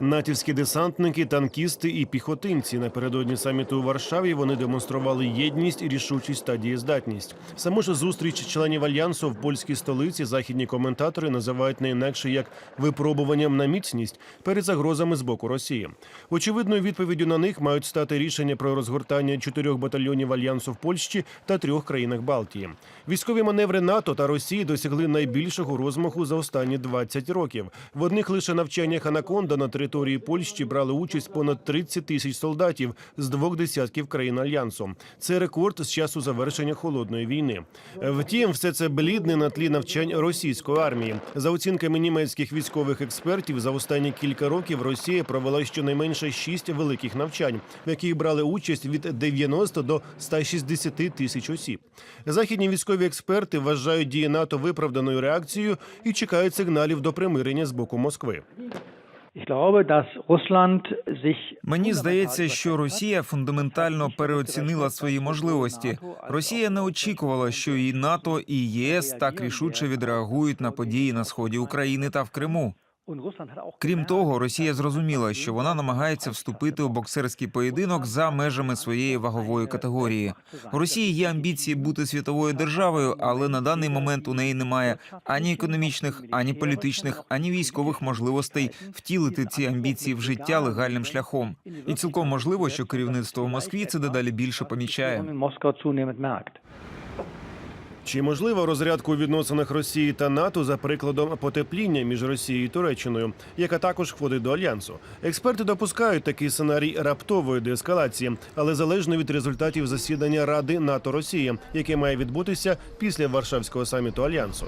Натівські десантники, танкісти і піхотинці напередодні саміту у Варшаві вони демонстрували єдність, рішучість та дієздатність. Саму ж зустріч членів альянсу в польській столиці західні коментатори називають не інакше як випробуванням на міцність перед загрозами з боку Росії. Очевидною відповіддю на них мають стати рішення про розгортання чотирьох батальйонів альянсу в Польщі та трьох країнах Балтії. Військові маневри НАТО та Росії досягли найбільшого розмаху за останні 20 років. В одних лише навчаннях Анаконда на території Польщі брали участь понад 30 тисяч солдатів з двох десятків країн альянсу. Це рекорд з часу завершення холодної війни. Втім, все це блідне на тлі навчань російської армії. За оцінками німецьких військових експертів, за останні кілька років Росія провела щонайменше шість великих навчань, в яких брали участь від 90 до 160 тисяч осіб. Західні військові експерти вважають дії НАТО виправданою реакцією і чекають сигналів до примирення з боку Москви. Мені здається, що Росія фундаментально переоцінила свої можливості. Росія не очікувала, що і НАТО, і ЄС так рішуче відреагують на події на сході України та в Криму. Крім того, Росія зрозуміла, що вона намагається вступити у боксерський поєдинок за межами своєї вагової категорії. У Росії є амбіції бути світовою державою, але на даний момент у неї немає ані економічних, ані політичних, ані військових можливостей втілити ці амбіції в життя легальним шляхом. І цілком можливо, що керівництво в Москві це дедалі більше помічає. Чи можлива розрядка у відносинах Росії та НАТО за прикладом потепління між Росією і Туреччиною, яка також входить до альянсу? Експерти допускають такий сценарій раптової деескалації, але залежно від результатів засідання Ради НАТО Росії, яке має відбутися після Варшавського саміту альянсу.